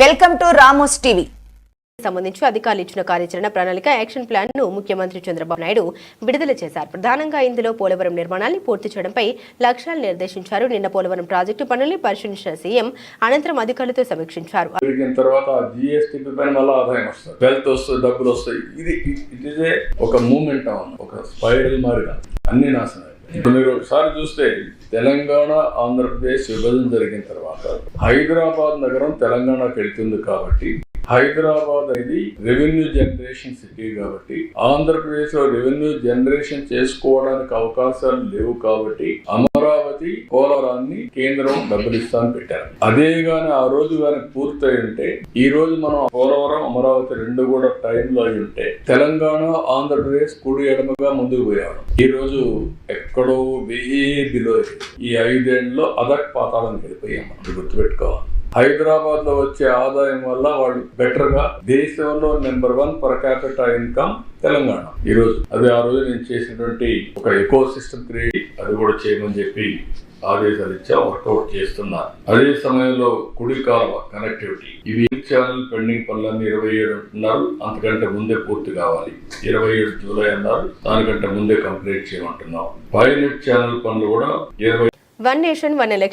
Welcome to Ramos TV. సంబంధించి అధికారులు ఇచ్చిన కార్యాచరణ ప్రణాళిక యాక్షన్ ప్లాన్ను ముఖ్యమంత్రి చంద్రబాబు నాయుడు విడుదల చేశారు. ప్రధానంగా ఇందులో పోలవరం నిర్మాణాన్ని పూర్తి చేయడంపై లక్ష్యాలు నిర్దేశించారు. నిన్న పోలవరం ప్రాజెక్టు పనుల్ని పరిశీలించిన సీఎం అనంతరం అధికారులతో సమీక్షించారు. తర్వాత డబ్బులు వస్తాయి. ఇది ఒక మూమెంట్ ఒక స్పైరల్ అన్ని నాశనం మీరు ఒకసారి చూస్తే తెలంగాణ ఆంధ్రప్రదేశ్ విభజన జరిగిన తర్వాత హైదరాబాద్ నగరం తెలంగాణకు వెళ్తుంది కాబట్టి హైదరాబాద్ అనేది రెవెన్యూ జనరేషన్ సిటీ కాబట్టి ఆంధ్రప్రదేశ్లో రెవెన్యూ జనరేషన్ చేసుకోవడానికి అవకాశాలు లేవు కాబట్టి అమరావతి పోలవరాన్ని కేంద్రం డబ్బులు ఇస్తామని పెట్టారు. అదే గాని ఆ రోజు గాని పూర్తయి ఉంటే ఈ రోజు మనం పోలవరం అమరావతి రెండు కూడా టైంలో అయి ఉంటే తెలంగాణ ఆంధ్రప్రదేశ్ కుడి ఎడమగా ముందుకు పోయాడు ఈ రోజు ఎక్కడో వెయ్యి బిలో ఈ ఐదేళ్ళలో అదక్ పాతాలను వెళ్ళిపోయాం మనం. గుర్తుపెట్టుకోవాలి. హైదరాబాద్లో వచ్చే ఆదాయం వల్ల వాళ్ళు బెటర్గా దేశంలో number one per capital income Telangana. ఈ రోజు అది ఆ రోజు నేను చేసినటువంటి ఒక ఎకో సిస్టమ్ క్రియేట్ అది కూడా చేయమని చెప్పి ఆదేశాలు ఇచ్చా వర్కౌట్ చేస్తున్నారు అదే సమయంలో కుడి కాలువ కనెక్టివిటీ. ఇవి ఛానల్ పెండింగ్ పనులన్నీ ఇరవై ఏడు అంటున్నారు. అంతకంటే ముందే పూర్తి కావాలి. ఇరవై ఏడు జూలై అన్నారు. దానికంటే ముందే కంప్లీట్ చేయమంటున్నాం. పైలట్ ఛానల్ పనులు కూడా ఇరవై వన్ నేషన్ వన్ ఎలక్షన్